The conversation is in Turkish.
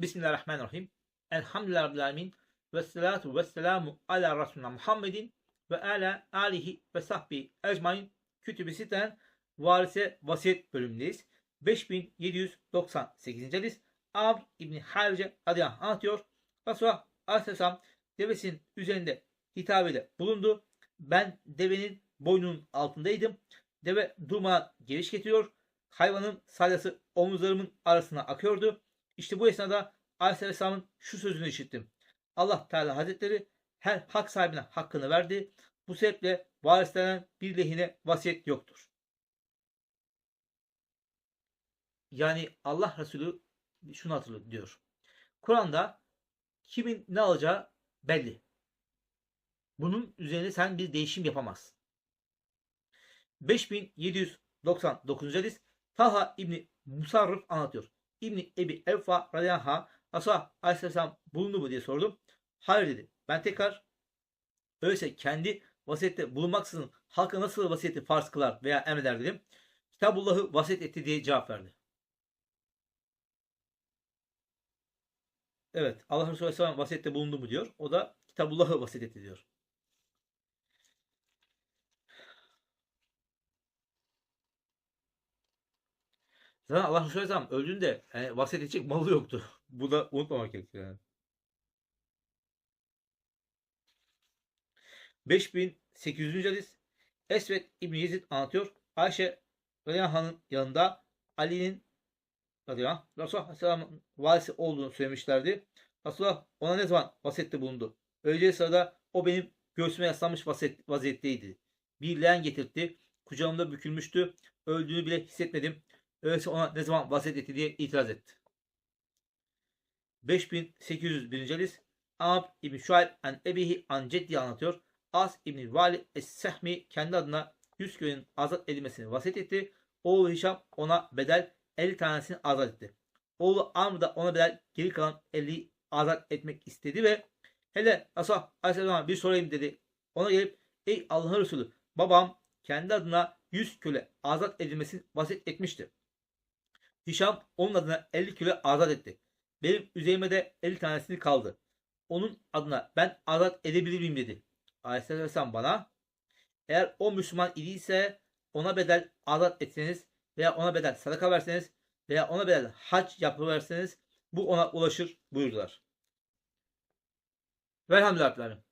Bismillahirrahmanirrahim. Elhamdülillahi Rabbil Alemin. Ve salatu ve selamu ala Resulina Muhammedin ve ala alihi ve sahbihi ecmain. Kütüb-i Sitte'nin varise vasiyet bölümündeyiz. 5798. hadis. Amr İbni Harice adıyla anlatıyor. Resulullah Aleyhisselam devesinin üzerinde hitabede bulundu. Ben devenin boynunun altındaydım. Deve durmadan geliş getiriyor. Hayvanın salyası omuzlarımın arasına akıyordu. İşte bu esnada Aleyhisselam'ın şu sözünü işittim. Allah Teala Hazretleri her hak sahibine hakkını verdi. Bu sebeple varislenen bir lehine vasiyet yoktur. Yani Allah Resulü şunu hatırlıyor diyor. Kur'an'da kimin ne alacağı belli. Bunun üzerine sen bir değişim yapamazsın. 5799. hadis Taha İbni Musarrif anlatıyor. İbni Ebi Evfa radıyallahu Asa aleyhisselam bulundu mu diye sordum. Hayır dedi. Ben tekrar öyleyse kendi vasiyette bulunmaksızın halka nasıl vasiyeti farz kılar veya emreder dedim. Kitabullah'ı vasiyet etti diye cevap verdi. Evet Allah Resulü Aleyhisselam vasiyette bulundu mu diyor. O da Kitabullah'ı vasiyet etti diyor. Zaten Allah Resulü Aleyhisselam öldüğünde yani vasiyet edecek malı yoktu. Bu da unutmamak gerekiyor yani. 5800. hadis Esved İbni Yezid anlatıyor. Ayşe radıyallahu yanında Ali'nin radıyallahu Resulullah Aleyhisselam'ın valisi olduğunu söylemişlerdi. Resulullah ona ne zaman vasiyette bulundu? Öylece sırada o benim göğsüme yaslanmış vaziyet, vaziyetteydi. Bir leğen getirtti. Kucağımda bükülmüştü. Öldüğünü bile hissetmedim. Öyleyse ona ne zaman vasiyet etti diye itiraz etti. 5801. hadis Amr İbni Şuayb an Ebihi an Ceddi anlatıyor. As İbni Vali Es-Sehmi kendi adına 100 köyün azat edilmesini vasiyet etti. Oğlu Hişam ona bedel 50 tanesini azat etti. Oğlu Amr da ona bedel geri kalan 50 azat etmek istedi ve hele Asa Aleyhisselam'a bir sorayım dedi. Ona gelip ey Allah'ın Resulü babam kendi adına 100 köle azat edilmesini vasiyet etmişti. Hişam onun adına 50 köle azat etti. Benim üzerime de 50 tanesini kaldı. Onun adına ben azat edebilir miyim dedi. Aleyhisselam bana eğer o Müslüman idiyse ona bedel azat etseniz veya ona bedel sadaka verseniz veya ona bedel hac yapıverseniz bu ona ulaşır buyurdular. Velhamdülillah.